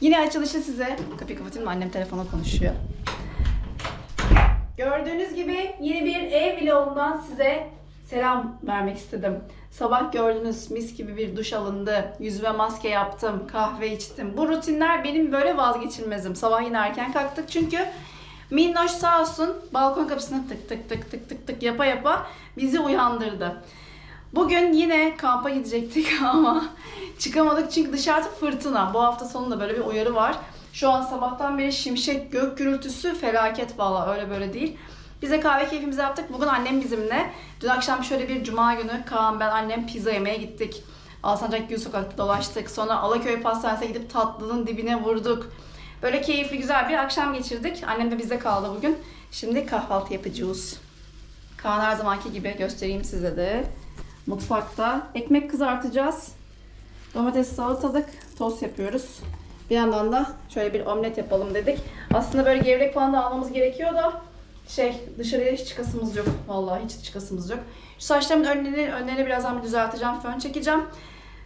Yine açılışı size. Kapıyı kapatayım da annem telefona konuşuyor. Gördüğünüz gibi yeni bir ev vlogundan size selam vermek istedim. Sabah gördünüz mis gibi bir duş alındı. Yüzüme maske yaptım, kahve içtim. Bu rutinler benim böyle vazgeçilmezim. Sabah yine erken kalktık çünkü Minnoş sağ olsun balkon kapısını tık tık tık tık tık tık yapa yapa bizi uyandırdı. Bugün yine kampa gidecektik ama çıkamadık çünkü dışarıda fırtına. Bu hafta sonunda böyle bir uyarı var. Şu an sabahtan beri şimşek, gök gürültüsü felaket valla öyle böyle değil. Bize kahve keyfimizi yaptık. Bugün annem bizimle. Dün akşam şöyle bir cuma günü Kaan ben annem pizza yemeye gittik. Alsancak Gül Sokak'ta dolaştık. Sonra Alaköy Pastanesi'ne gidip tatlının dibine vurduk. Böyle keyifli güzel bir akşam geçirdik. Annem de bizde kaldı bugün. Şimdi kahvaltı yapacağız. Kaan her zamanki gibi göstereyim size de. Mutfakta ekmek kızartacağız. Domates salatalık, tost yapıyoruz. Bir yandan da şöyle bir omlet yapalım dedik. Aslında böyle gevrek falan da almamız gerekiyor da şey dışarıya hiç çıkasımız yok. Vallahi hiç çıkasımız yok. Şu saçlarımın önlerini, önlerini birazdan bir düzelteceğim. Fön çekeceğim.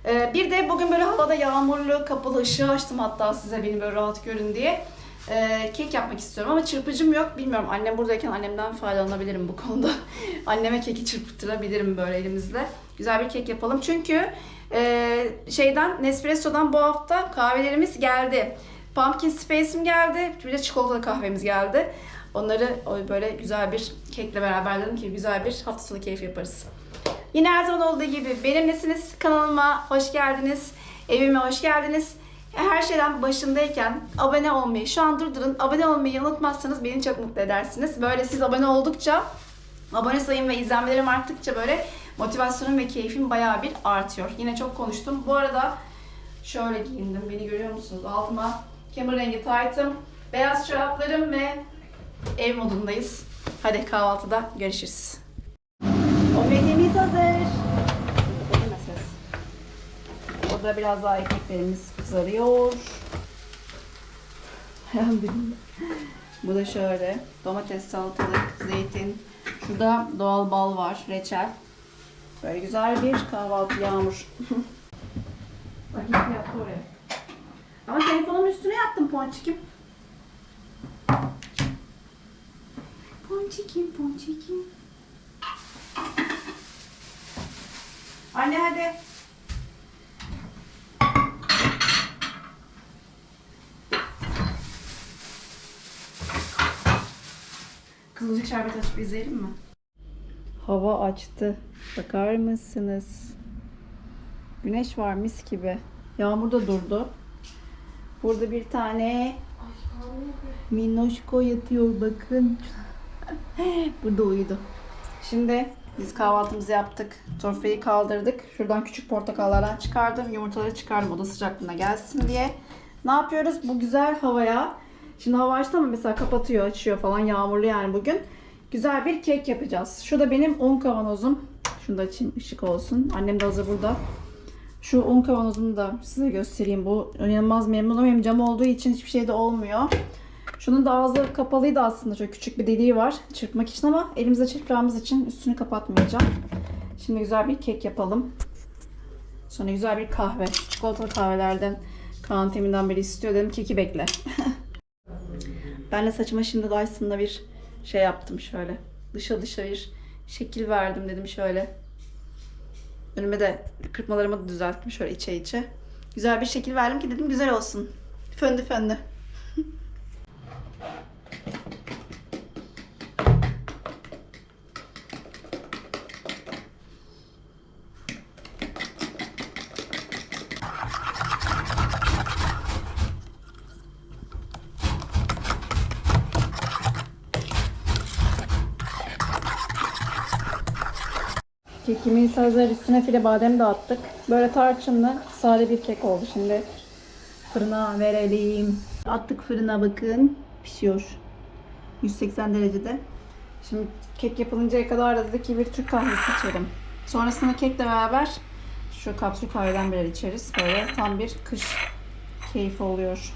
Ee, bir de bugün böyle havada yağmurlu, kapalı ışığı açtım hatta size beni böyle rahat görün diye. Ee, kek yapmak istiyorum ama çırpıcım yok. Bilmiyorum annem buradayken annemden faydalanabilirim bu konuda. Anneme keki çırpıtırabilirim böyle elimizle. Güzel bir kek yapalım. Çünkü e, şeyden Nespresso'dan bu hafta kahvelerimiz geldi. Pumpkin Space'im geldi. Bir de çikolatalı kahvemiz geldi. Onları böyle güzel bir kekle beraber dedim ki güzel bir hafta sonu keyif yaparız. Yine her zaman olduğu gibi benimlesiniz. Kanalıma hoş geldiniz. Evime hoş geldiniz. Her şeyden başındayken abone olmayı, şu an durdurun. Abone olmayı unutmazsanız beni çok mutlu edersiniz. Böyle siz abone oldukça, abone sayım ve izlenmelerim arttıkça böyle motivasyonum ve keyfim bayağı bir artıyor. Yine çok konuştum. Bu arada şöyle giyindim. Beni görüyor musunuz? Altıma kemer rengi taytım, beyaz çoraplarım ve ev modundayız. Hadi kahvaltıda görüşürüz. Omletimiz hazır. Değil mi ses? Orada biraz daha ekmeklerimiz kızarıyor. Bu da şöyle. Domates, salatalık, zeytin. Şurada doğal bal var, reçel. Böyle güzel bir kahvaltı yağmur. Bak yattı oraya. Ama telefonumun üstüne yattım ponçikim. Ponçikim, ponçikim. Anne hadi. Kızılcık şerbeti açıp izleyelim mi? Hava açtı. Bakar mısınız? Güneş var mis gibi. Yağmur da durdu. Burada bir tane minnoşko yatıyor bakın. Burada uyudu. Şimdi biz kahvaltımızı yaptık. Torfeyi kaldırdık. Şuradan küçük portakallardan çıkardım. Yumurtaları çıkardım oda sıcaklığına gelsin diye. Ne yapıyoruz? Bu güzel havaya. Şimdi hava açtı ama mesela kapatıyor, açıyor falan. Yağmurlu yani bugün. Güzel bir kek yapacağız. Şurada benim un kavanozum. Şunu da açayım ışık olsun. Annem de hazır burada. Şu un kavanozumu da size göstereyim. Bu inanılmaz memnunum. Hem cam olduğu için hiçbir şey de olmuyor. Şunun da ağzı kapalıydı aslında. Şöyle küçük bir deliği var çırpmak için ama elimizde çırpacağımız için üstünü kapatmayacağım. Şimdi güzel bir kek yapalım. Sonra güzel bir kahve. Çikolatalı kahvelerden Kaan teminden beri istiyor dedim. Keki bekle. ben de saçıma şimdi Dyson'da bir şey yaptım şöyle. Dışa dışa bir şekil verdim dedim şöyle. Önüme de kırpmalarımı da düzelttim şöyle içe içe. Güzel bir şekil verdim ki dedim güzel olsun. Föndü föndü. Kekimiz hazır. Üstüne file badem de attık. Böyle tarçınlı sade bir kek oldu. Şimdi fırına verelim. Attık fırına bakın. Pişiyor. 180 derecede. Şimdi kek yapılıncaya kadar da dedik ki bir Türk kahvesi içelim. Sonrasında kekle beraber şu kapsül kahveden birer içeriz. Böyle tam bir kış keyfi oluyor.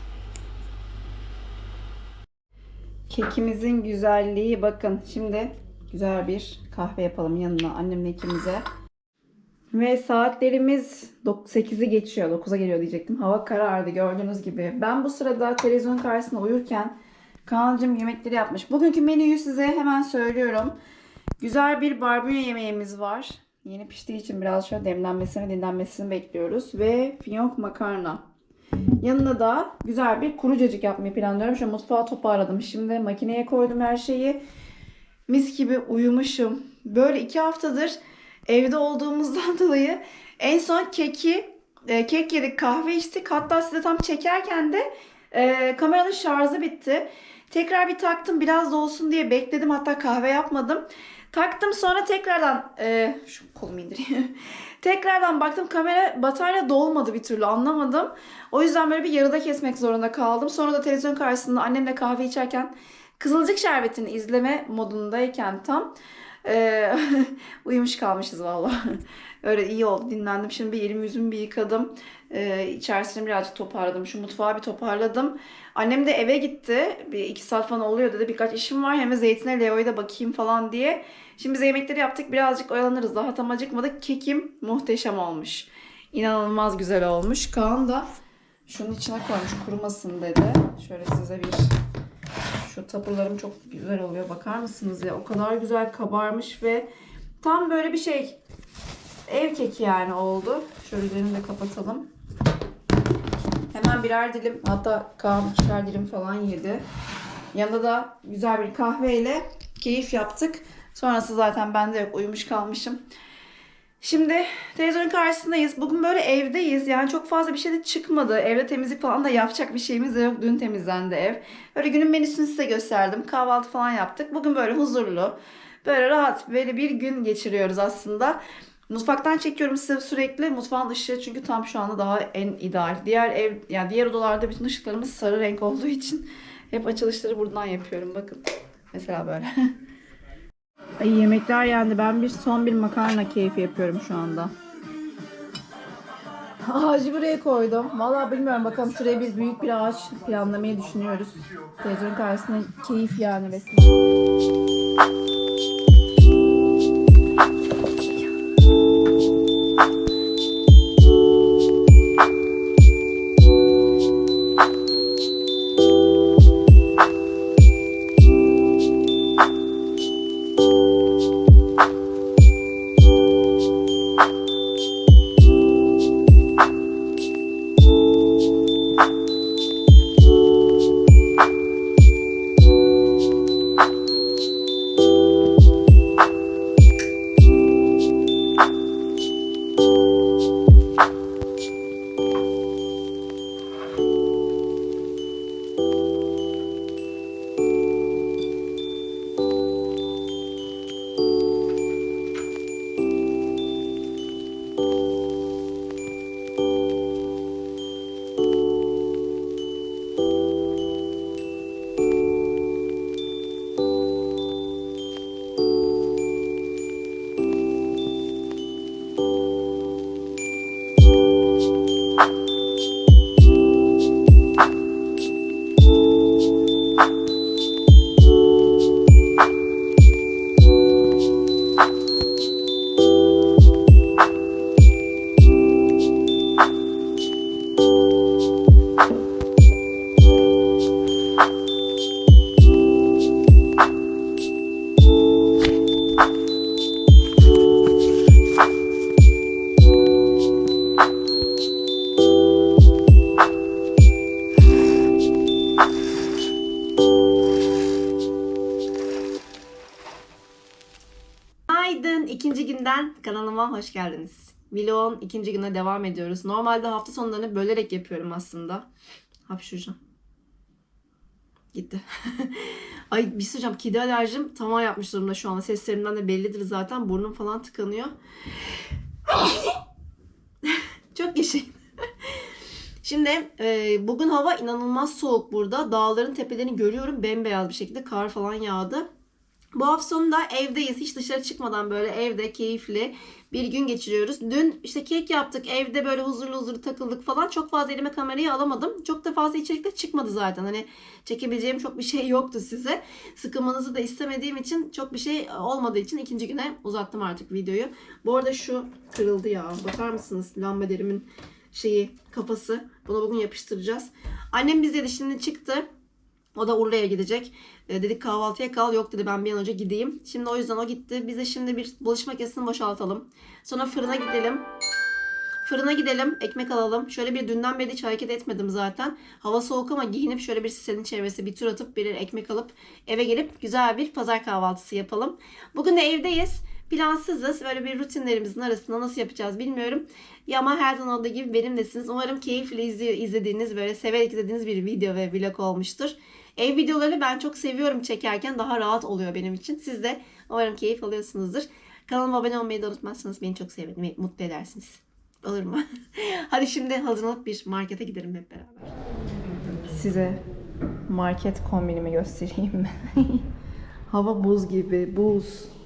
Kekimizin güzelliği bakın. Şimdi güzel bir kahve yapalım yanına annemle ikimize. Ve saatlerimiz 8'i geçiyor. 9'a geliyor diyecektim. Hava karardı gördüğünüz gibi. Ben bu sırada televizyon karşısında uyurken Kaan'cığım yemekleri yapmış. Bugünkü menüyü size hemen söylüyorum. Güzel bir barbunya yemeğimiz var. Yeni piştiği için biraz şöyle demlenmesini, dinlenmesini bekliyoruz. Ve fiyonk makarna. Yanına da güzel bir kuru cacık yapmayı planlıyorum. Şöyle mutfağı toparladım. Şimdi makineye koydum her şeyi. Mis gibi uyumuşum. Böyle iki haftadır evde olduğumuzdan dolayı en son keki e, kek yedik kahve içtik. Hatta size tam çekerken de e, kameranın şarjı bitti. Tekrar bir taktım biraz dolsun diye bekledim. Hatta kahve yapmadım. Taktım sonra tekrardan e, şu kolumu indireyim. tekrardan baktım kamera batarya dolmadı bir türlü anlamadım. O yüzden böyle bir yarıda kesmek zorunda kaldım. Sonra da televizyon karşısında annemle kahve içerken Kızılcık Şerbeti'ni izleme modundayken tam e, uyumuş kalmışız valla. Öyle iyi oldu dinlendim. Şimdi bir elimi yüzümü bir yıkadım. E, içerisini birazcık toparladım. Şu mutfağı bir toparladım. Annem de eve gitti. Bir iki saat falan oluyor dedi. Birkaç işim var. Hem de Zeytin'e Leo'ya da bakayım falan diye. Şimdi biz yemekleri yaptık. Birazcık oyalanırız. Daha tam acıkmadık. Kekim muhteşem olmuş. İnanılmaz güzel olmuş. Kaan da şunun içine koymuş kurumasın dedi. Şöyle size bir şu tapırlarım çok güzel oluyor. Bakar mısınız ya? O kadar güzel kabarmış ve tam böyle bir şey ev keki yani oldu. Şöyle üzerini de kapatalım. Hemen birer dilim hatta Kaan ikişer dilim falan yedi. Yanında da güzel bir kahveyle keyif yaptık. Sonrası zaten bende yok. Uyumuş kalmışım. Şimdi televizyonun karşısındayız. Bugün böyle evdeyiz. Yani çok fazla bir şey de çıkmadı. Evde temizlik falan da yapacak bir şeyimiz de yok. Dün temizlendi ev. Böyle günün menüsünü size gösterdim. Kahvaltı falan yaptık. Bugün böyle huzurlu, böyle rahat, böyle bir gün geçiriyoruz aslında. Mutfaktan çekiyorum size sürekli. Mutfağın ışığı çünkü tam şu anda daha en ideal. Diğer ev, yani diğer odalarda bütün ışıklarımız sarı renk olduğu için hep açılışları buradan yapıyorum. Bakın. Mesela böyle. Ay yemekler yendi. Ben bir son bir makarna keyfi yapıyorum şu anda. Ağacı buraya koydum. Vallahi bilmiyorum bakalım şuraya bir büyük bir ağaç planlamayı düşünüyoruz. Televizyon karşısında keyif yani resmen. Vlogun ikinci güne devam ediyoruz. Normalde hafta sonlarını bölerek yapıyorum aslında. Hapşuracağım. Gitti. Ay bir şey. Kedi alerjim tamam yapmış durumda şu anda. Seslerimden de bellidir zaten. Burnum falan tıkanıyor. Çok yaşayın. Şimdi e, bugün hava inanılmaz soğuk burada. Dağların tepelerini görüyorum. Bembeyaz bir şekilde kar falan yağdı. Bu hafta sonunda evdeyiz. Hiç dışarı çıkmadan böyle evde keyifli bir gün geçiriyoruz. Dün işte kek yaptık. Evde böyle huzurlu huzurlu takıldık falan. Çok fazla elime kamerayı alamadım. Çok da fazla içerik de çıkmadı zaten. Hani çekebileceğim çok bir şey yoktu size. Sıkılmanızı da istemediğim için çok bir şey olmadığı için ikinci güne uzattım artık videoyu. Bu arada şu kırıldı ya. Bakar mısınız lambaderimin şeyi kafası. Bunu bugün yapıştıracağız. Annem bizde şimdi çıktı. O da Urla'ya gidecek. E, dedik kahvaltıya kal. Yok dedi ben bir an önce gideyim. Şimdi o yüzden o gitti. Biz de şimdi bir bulaşık makinesini boşaltalım. Sonra fırına gidelim. Fırına gidelim. Ekmek alalım. Şöyle bir dünden beri hiç hareket etmedim zaten. Hava soğuk ama giyinip şöyle bir sitenin çevresi bir tur atıp bir ekmek alıp eve gelip güzel bir pazar kahvaltısı yapalım. Bugün de evdeyiz. Plansızız. Böyle bir rutinlerimizin arasında nasıl yapacağız bilmiyorum. Ya ama her zaman olduğu gibi benimlesiniz. Umarım keyifle izlediğiniz, böyle severek izlediğiniz bir video ve vlog olmuştur. Ev videoları ben çok seviyorum çekerken. Daha rahat oluyor benim için. Siz de umarım keyif alıyorsunuzdur. Kanalıma abone olmayı da unutmazsanız beni çok sevinir, mutlu edersiniz. Olur mu? Hadi şimdi hazırlanıp bir markete gidelim hep beraber. Size market kombinimi göstereyim mi? Hava buz gibi, buz.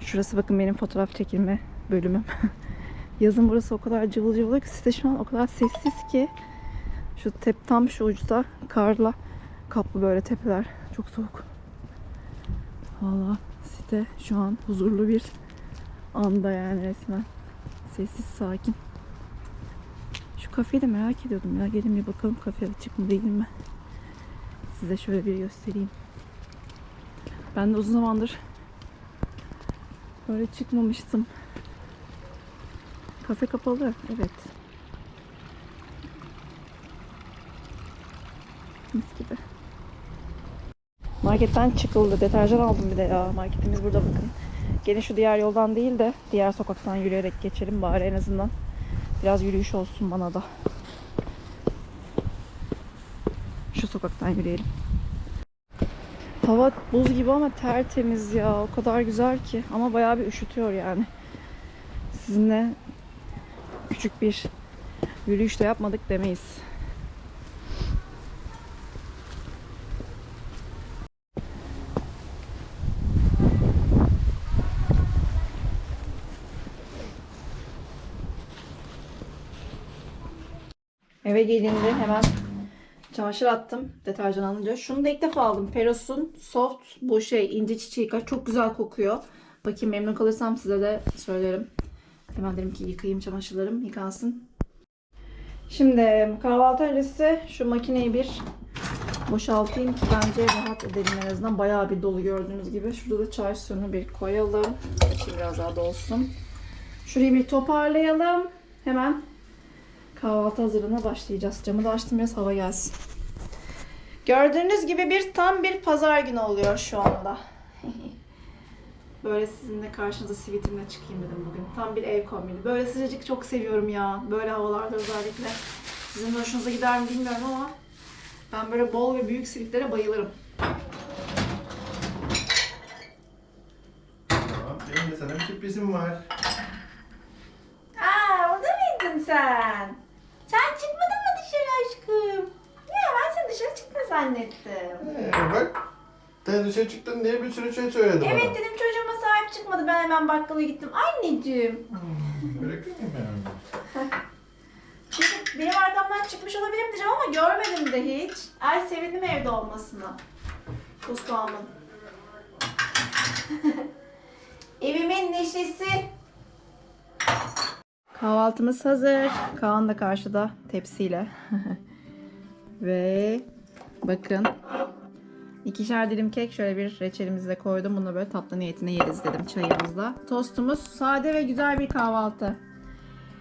Şurası bakın benim fotoğraf çekilme bölümüm. Yazın burası o kadar cıvıl cıvıl ki site şu an o kadar sessiz ki. Şu tep tam şu uçta karla kaplı böyle tepeler. Çok soğuk. Valla site şu an huzurlu bir anda yani resmen. Sessiz sakin. Şu kafeyi de merak ediyordum ya. Gelin bir bakalım kafe açık mı değil mi? Size şöyle bir göstereyim. Ben de uzun zamandır böyle çıkmamıştım. Kafe kapalı. Evet. Mis gibi. Marketten çıkıldı. Deterjan aldım bir de ya. Marketimiz burada bakın. Gelin şu diğer yoldan değil de diğer sokaktan yürüyerek geçelim bari en azından. Biraz yürüyüş olsun bana da. Şu sokaktan yürüyelim. Hava buz gibi ama tertemiz ya. O kadar güzel ki. Ama bayağı bir üşütüyor yani. Sizinle küçük bir yürüyüş de yapmadık demeyiz. Eve gelince hemen çamaşır attım deterjan alınca. Şunu da ilk defa aldım. Peros'un soft bu şey ince çiçeği çok güzel kokuyor. Bakayım memnun kalırsam size de söylerim. Hemen dedim ki yıkayayım çamaşırlarım yıkansın. Şimdi kahvaltı öncesi şu makineyi bir boşaltayım ki bence rahat edelim en azından. Bayağı bir dolu gördüğünüz gibi. Şurada da çay suyunu bir koyalım. Açayım biraz daha dolsun. Şurayı bir toparlayalım. Hemen kahvaltı hazırlığına başlayacağız. Camı da açtım biraz hava gelsin. Gördüğünüz gibi bir tam bir pazar günü oluyor şu anda. Böyle sizinle karşınıza sivitimle çıkayım dedim bugün. Tam bir ev kombini. Böyle sıcacık çok seviyorum ya. Böyle havalarda özellikle. Sizin de hoşunuza gider mi bilmiyorum ama ben böyle bol ve büyük sivitlere bayılırım. Tamam, benim de sana bir sürprizim var. Aa, orada mıydın sen? Sen çıkmadın mı dışarı aşkım? Ya ben seni dışarı çıkma zannettim. Ee, bak, sen dışarı çıktın diye bir sürü şey söyledi bana. Evet dedim çocuğuma sahip çıkmadı. Ben hemen bakkala gittim. Anneciğim. Hmm, Bırakır mıyım yani? Benim arkamdan çıkmış olabilirim diyeceğim ama görmedim de hiç. Ay sevindim evde olmasına. Kusmağımın. Evimin neşesi. Kahvaltımız hazır. Kaan da karşıda tepsiyle. Ve bakın. İkişer dilim kek şöyle bir reçelimizi de koydum. Bunu böyle tatlı niyetine yeriz dedim çayımızla. Tostumuz sade ve güzel bir kahvaltı.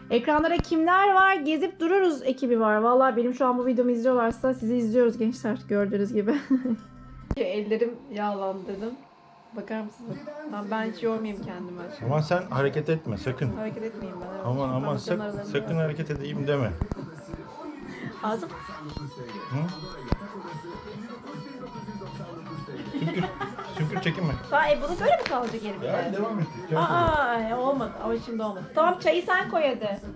Ekranlara kimler var? Gezip dururuz ekibi var. Vallahi benim şu an bu videomu izliyorlarsa sizi izliyoruz gençler gördüğünüz gibi. Ellerim yağlandırdım. Bakar mısınız? Ben, ben hiç yormayayım kendimi. Ama sen hareket etme sakın. Hareket etmeyeyim ben. evet. Aman aman sak, aralarında. sakın hareket edeyim deme. Ağzım. Hı? Sümkür, sümkür çekinme. Tamam, e bunu böyle mi kalacak elimde? Ya devam et. Aa e, olmadı ama şimdi olmadı. Tamam çayı sen koy hadi.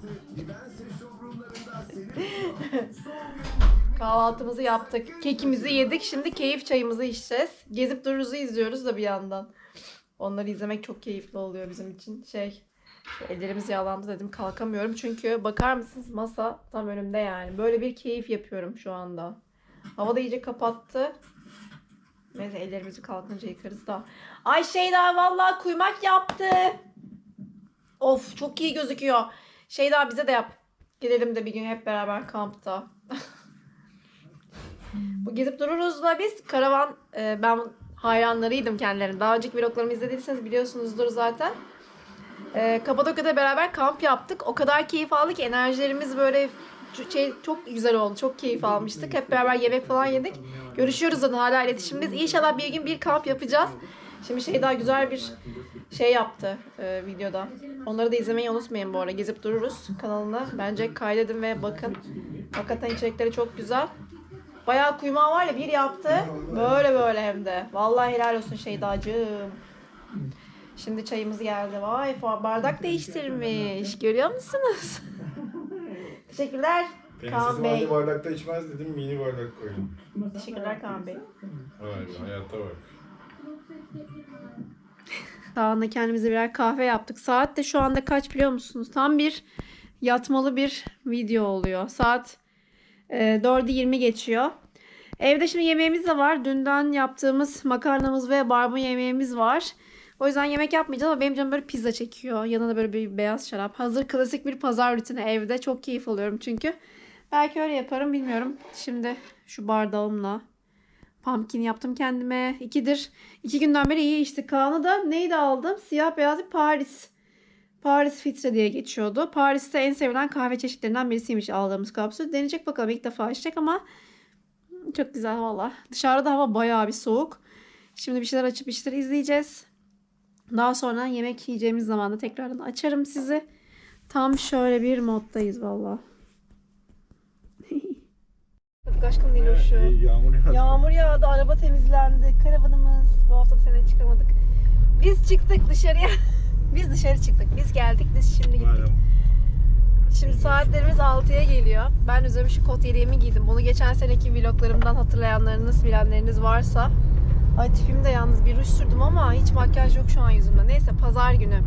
Kahvaltımızı yaptık. Kekimizi yedik. Şimdi keyif çayımızı içeceğiz. Gezip dururuz'u izliyoruz da bir yandan. Onları izlemek çok keyifli oluyor bizim için. Şey ellerimiz yağlandı dedim kalkamıyorum. Çünkü bakar mısınız masa tam önümde yani. Böyle bir keyif yapıyorum şu anda. Hava da iyice kapattı. Neyse ellerimizi kalkınca yıkarız da. Ay Şeyda vallahi kuymak yaptı. Of çok iyi gözüküyor. Şeyda bize de yap. Gidelim de bir gün hep beraber kampta. Bu gezip dururuz da biz karavan e, ben hayranlarıydım kendilerinin. Daha önceki vloglarımı izlediyseniz biliyorsunuzdur zaten. E, Kapadokya'da beraber kamp yaptık. O kadar keyif aldık ki enerjilerimiz böyle şey çok güzel oldu. Çok keyif almıştık. Hep beraber yemek falan yedik. Görüşüyoruz zaten hala iletişimdeyiz. İnşallah bir gün bir kamp yapacağız. Şimdi şey daha güzel bir şey yaptı e, videoda. Onları da izlemeyi unutmayın bu arada. Gezip dururuz kanalına. Bence kaydedin ve bakın. Hakikaten içerikleri çok güzel. Bayağı kuymağı var ya bir yaptı. Böyle böyle hem de. Vallahi helal olsun Şeydacığım. Şimdi çayımız geldi. Vay bardak değiştirmiş. Görüyor musunuz? Teşekkürler Kaan Bey. bardakta içmez dedim mini bardak koydum. Teşekkürler Kaan Bey. Vay be hayata bak. Kaan'la kendimize birer kahve yaptık. Saat de şu anda kaç biliyor musunuz? Tam bir yatmalı bir video oluyor. Saat e, 4'ü 20 geçiyor. Evde şimdi yemeğimiz de var. Dünden yaptığımız makarnamız ve barbunya yemeğimiz var. O yüzden yemek yapmayacağız ama benim canım böyle pizza çekiyor. Yanına böyle bir beyaz şarap. Hazır klasik bir pazar rutini evde. Çok keyif alıyorum çünkü. Belki öyle yaparım bilmiyorum. Şimdi şu bardağımla pumpkin yaptım kendime. İkidir. iki günden beri iyi işte. Kaan'ı da neydi aldım? Siyah beyaz bir Paris. Paris filtre diye geçiyordu. Paris'te en sevilen kahve çeşitlerinden birisiymiş aldığımız kapsül. Deneyecek bakalım ilk defa içecek ama çok güzel valla. Dışarıda hava bayağı bir soğuk. Şimdi bir şeyler açıp bir şeyler izleyeceğiz. Daha sonra yemek yiyeceğimiz zaman da tekrardan açarım sizi. Tam şöyle bir moddayız valla. Aşkım Diloş'u. Yağmur yağdı. Yağmur yağdı, araba temizlendi. Karavanımız bu hafta da sene çıkamadık. Biz çıktık dışarıya. Biz dışarı çıktık. Biz geldik. Biz şimdi gittik. Madem Şimdi saatlerimiz 6'ya geliyor. Ben üzerime şu kot yeleğimi giydim. Bunu geçen seneki vloglarımdan hatırlayanlarınız, bilenleriniz varsa. Ay tipim de yalnız bir ruj sürdüm ama hiç makyaj yok şu an yüzümde. Neyse pazar günü.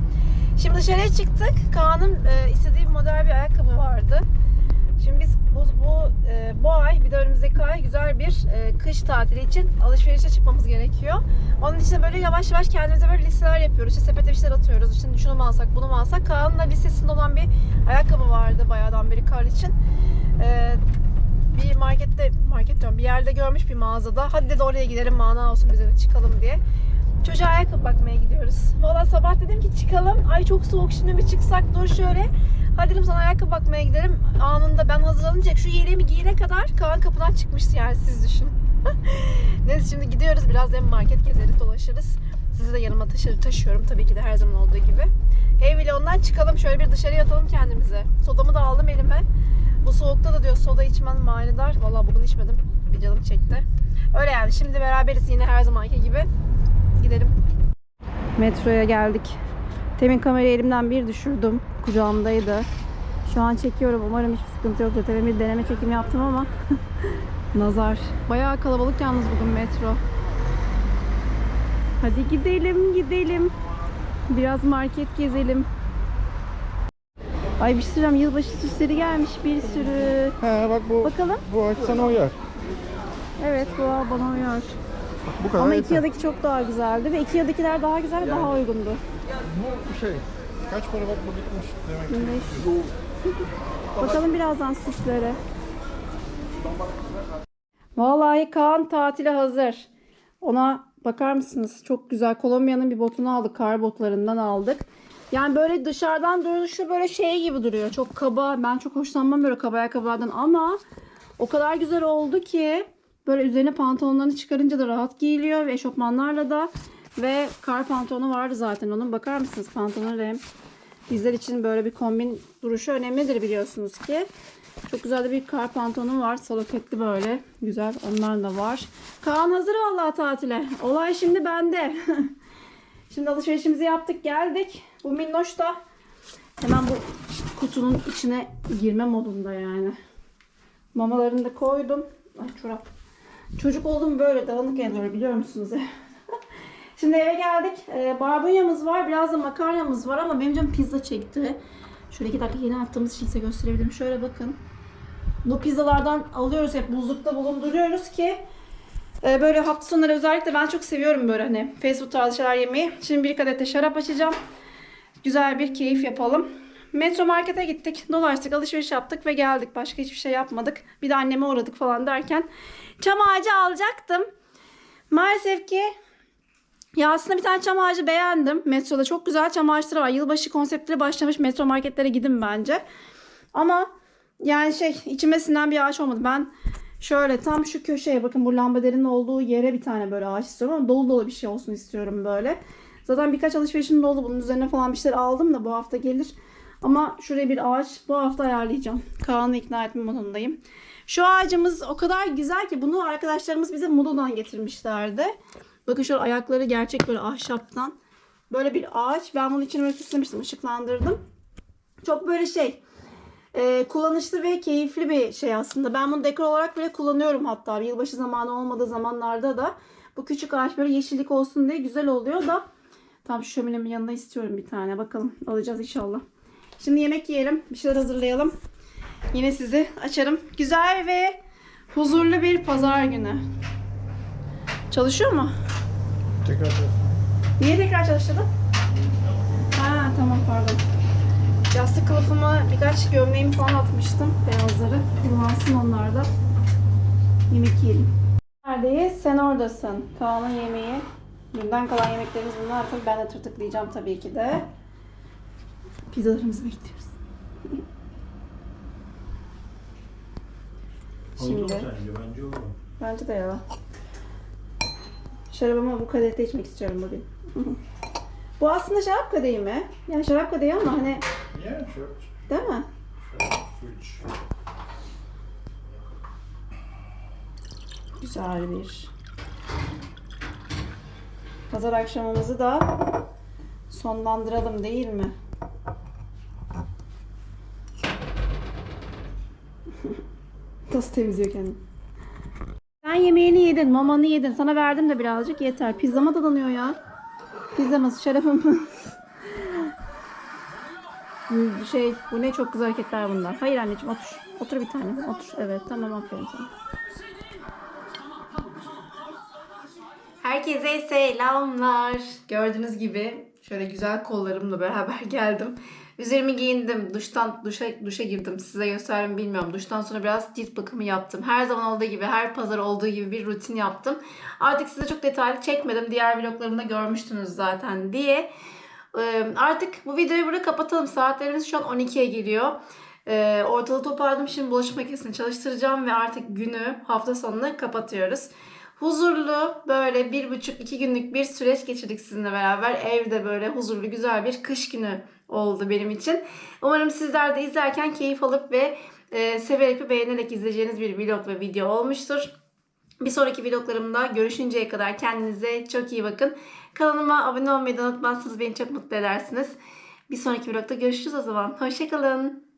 Şimdi dışarıya çıktık. Kaan'ın e, istediği bir model bir ayakkabı vardı. Şimdi biz bu, bu, e, bu ay bir de önümüzdeki ay güzel bir e, kış tatili için alışverişe çıkmamız gerekiyor. Onun için de böyle yavaş yavaş kendimize böyle listeler yapıyoruz. İşte sepete bir şeyler atıyoruz. İşte şunu mu alsak bunu mu alsak. Kaan'ın da listesinde olan bir ayakkabı vardı bayağıdan beri kar için. E, bir markette, market diyorum bir yerde görmüş bir mağazada. Hadi dedi oraya gidelim mana olsun bize de çıkalım diye. Çocuğa ayakkabı bakmaya gidiyoruz. Valla sabah dedim ki çıkalım. Ay çok soğuk şimdi mi çıksak dur şöyle. Hadi dedim sana ayakkabı bakmaya gidelim. Anında ben hazırlanınca şu yeleğimi giyene kadar Kaan kapıdan çıkmıştı yani siz düşünün. Neyse şimdi gidiyoruz. Biraz hem market gezeriz dolaşırız. Sizi de yanıma taşı taşıyorum tabii ki de her zaman olduğu gibi. Ev bile ondan çıkalım şöyle bir dışarıya atalım kendimize. Sodamı da aldım elime. Bu soğukta da diyor soda içmen manidar. Valla bugün içmedim. Bir canım çekti. Öyle yani şimdi beraberiz yine her zamanki gibi. Gidelim. Metroya geldik. Temin kamerayı elimden bir düşürdüm. Kucağımdaydı. Şu an çekiyorum. Umarım hiçbir sıkıntı yoktur. Tabii bir deneme çekim yaptım ama nazar. Bayağı kalabalık yalnız bugün metro. Hadi gidelim gidelim. Biraz market gezelim. Ay bir söyleyeceğim. Yılbaşı süsleri gelmiş bir sürü. He bak bu Bakalım. bu aç sana uyar. Evet bu bana uyar. Bu kadar Ama yeter. Ikea'daki çok daha güzeldi ve Ikea'dakiler daha güzel ve daha uygundu. Bu şey. Kaç para bak bu bitmiş demek ki. 1500. Bakalım birazdan süslere. Vallahi Kaan tatile hazır. Ona bakar mısınız? Çok güzel. Kolombiya'nın bir botunu aldık. Kar botlarından aldık. Yani böyle dışarıdan duruşu böyle şey gibi duruyor. Çok kaba. Ben çok hoşlanmam böyle kaba ayakkabılardan ama o kadar güzel oldu ki böyle üzerine pantolonlarını çıkarınca da rahat giyiliyor ve eşofmanlarla da ve kar pantolonu vardı zaten onun. Bakar mısınız pantolonu hem Bizler için böyle bir kombin duruşu önemlidir biliyorsunuz ki. Çok güzel de bir kar pantolonum var. Saloketli böyle. Güzel. Onlar da var. Kaan hazır vallahi tatile. Olay şimdi bende. şimdi alışverişimizi yaptık geldik. Bu minnoş da hemen bu kutunun içine girme modunda yani. Mamalarını da koydum. Ay çorap. Çocuk oldum böyle dağınık oluyor biliyor musunuz? Şimdi eve geldik. Ee, barbunyamız var. Biraz da makarnamız var ama benim canım pizza çekti. Şöyle iki dakika yeni attığımız için size gösterebilirim. Şöyle bakın. Bu pizzalardan alıyoruz hep buzlukta bulunduruyoruz ki e, böyle hafta sonları özellikle ben çok seviyorum böyle hani fast food tarzı şeyler yemeyi. Şimdi bir kadeh de şarap açacağım. Güzel bir keyif yapalım. Metro markete gittik. Dolaştık, alışveriş yaptık ve geldik. Başka hiçbir şey yapmadık. Bir de anneme uğradık falan derken çam ağacı alacaktım. Maalesef ki ya aslında bir tane çam ağacı beğendim. Metroda çok güzel çam ağaçları var. Yılbaşı konseptleri başlamış. Metro marketlere gidin bence. Ama yani şey içime sinen bir ağaç olmadı. Ben şöyle tam şu köşeye bakın bu lambaderin olduğu yere bir tane böyle ağaç istiyorum ama dolu dolu bir şey olsun istiyorum böyle. Zaten birkaç alışverişim de oldu. Bunun üzerine falan bir şeyler aldım da bu hafta gelir. Ama şuraya bir ağaç bu hafta ayarlayacağım. Kaan'ı ikna etme modundayım. Şu ağacımız o kadar güzel ki bunu arkadaşlarımız bize Mudo'dan getirmişlerdi. Bakın şöyle ayakları gerçek böyle ahşaptan. Böyle bir ağaç. Ben bunun için böyle süslemiştim, ışıklandırdım. Çok böyle şey e, kullanışlı ve keyifli bir şey aslında. Ben bunu dekor olarak bile kullanıyorum hatta. Yılbaşı zamanı olmadığı zamanlarda da. Bu küçük ağaç böyle yeşillik olsun diye güzel oluyor da. Tam şu şöminemin yanına istiyorum bir tane. Bakalım alacağız inşallah. Şimdi yemek yiyelim. Bir şeyler hazırlayalım. Yine sizi açarım. Güzel ve huzurlu bir pazar günü. Çalışıyor mu? Tekrar Niye tekrar çalıştırdın? Ha tamam pardon. Yastık kılıfıma birkaç gömleğimi falan atmıştım. Beyazları. Kullansın onlar da. Yemek yiyelim. Neredeyiz? Sen oradasın. Kaan'ın yemeği. Dünden kalan yemeklerimiz bunlar. Tabii ben de tırtıklayacağım tabii ki de. Pizzalarımızı bekliyoruz. Şimdi. Bence. Bence de ya. Şarabımı bu kadehte içmek istiyorum bugün. bu aslında şarap kadehi mi? Yani şarap kadehi ama hani Ya çok. değil mi? Güzel bir pazar akşamımızı da sonlandıralım değil mi? Nasıl temizliyor kendini? Sen yemeğini yedin, mamanı yedin. Sana verdim de birazcık yeter. Pizzama dadanıyor ya. Pizzamız, şarabımız. Şey, bu ne çok güzel hareketler bunlar. Hayır anneciğim otur. Otur bir tane. Otur. Evet tamam aferin sana. Herkese selamlar. Gördüğünüz gibi şöyle güzel kollarımla beraber geldim. Üzerimi giyindim. Duştan duşa duşa girdim. Size gösterdim bilmiyorum. Duştan sonra biraz cilt bakımı yaptım. Her zaman olduğu gibi, her pazar olduğu gibi bir rutin yaptım. Artık size çok detaylı çekmedim. Diğer vloglarımda görmüştünüz zaten diye. Artık bu videoyu burada kapatalım. Saatlerimiz şu an 12'ye geliyor. Ortalığı toparladım. Şimdi bulaşık makinesini çalıştıracağım ve artık günü, hafta sonunu kapatıyoruz. Huzurlu böyle bir buçuk iki günlük bir süreç geçirdik sizinle beraber. Evde böyle huzurlu güzel bir kış günü oldu benim için. Umarım sizler de izlerken keyif alıp ve e, severek ve beğenerek izleyeceğiniz bir vlog ve video olmuştur. Bir sonraki vloglarımda görüşünceye kadar kendinize çok iyi bakın. Kanalıma abone olmayı da unutmazsanız beni çok mutlu edersiniz. Bir sonraki vlogda görüşürüz o zaman. Hoşçakalın.